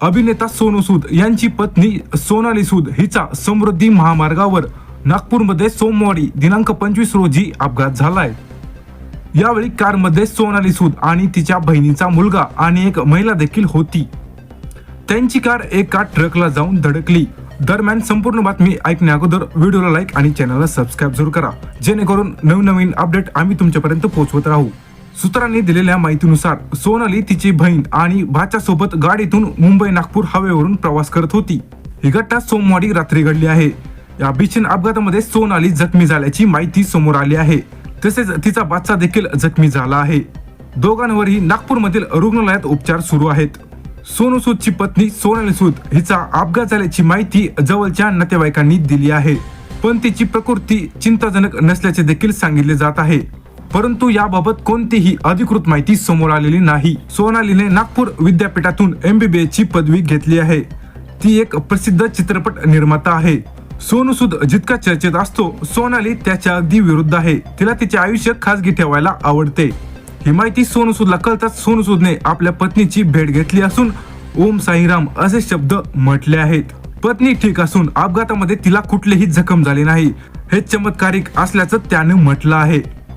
अभिनेता सोनू सूद यांची पत्नी सोनाली सूद हिचा समृद्धी महामार्गावर नागपूरमध्ये सोमवारी दिनांक पंचवीस रोजी अपघात झालाय. यावेळी कारमध्ये सोनाली सूद आणि तिच्या बहिणीचा मुलगा आणि एक महिला देखील होती. त्यांची कार एका ट्रकला जाऊन धडकली. दरम्यान संपूर्ण बातमी ऐकण्या अगोदर व्हिडिओला लाईक आणि चॅनलला सबस्क्राईब जरूर करा. जेणेकरून नवनवीन अपडेट आम्ही तुमच्यापर्यंत पोहोचवत राहू. सूत्रांनी दिलेल्या माहितीनुसार सोनाली तिची बहीण आणि भाच्या सोबत गाडीतून मुंबई नागपूर हवेवरून प्रवास करत होती. ही घटना सोमवारी रात्री घडली आहे. या भीषण अपघातामध्ये सोनाली जखमी झाल्याची माहिती समोर आली आहे. तसेच तिचा बादशा देखील जखमी झाला आहे. दोघांवरही नागपूरमधील रुग्णालयात उपचार सुरू आहेत. सोनू सूदची पत्नी सोनाली सूद हिचा अपघात झाल्याची माहिती जवळच्या नातेवाईकांनी दिली आहे. पण तिची प्रकृती चिंताजनक नसल्याचे देखील सांगितले जात आहे. परंतु याबाबत कोणतीही अधिकृत माहिती समोर आलेली नाही. सोनालीने नागपूर विद्यापीठातून एमबीबीएस ची पदवी घेतली आहे. ती एक प्रसिद्ध चित्रपट निर्माता आहे. सोनू सूद जितका चर्चेत असतो सोनाली त्याच्या अगदी विरुद्ध आहे. तिला तिचे आयुष्य खासगी ठेवायला आवडते. ही माहिती सोनू सूदला कळताच सोनू सूदने आपल्या पत्नीची भेट घेतली असून ओम साईराम असे शब्द म्हटले आहेत. पत्नी ठीक असून अपघातामध्ये तिला कुठलीही जखम झाली नाही. हे चमत्कारिक असल्याचं त्याने म्हटलं आहे.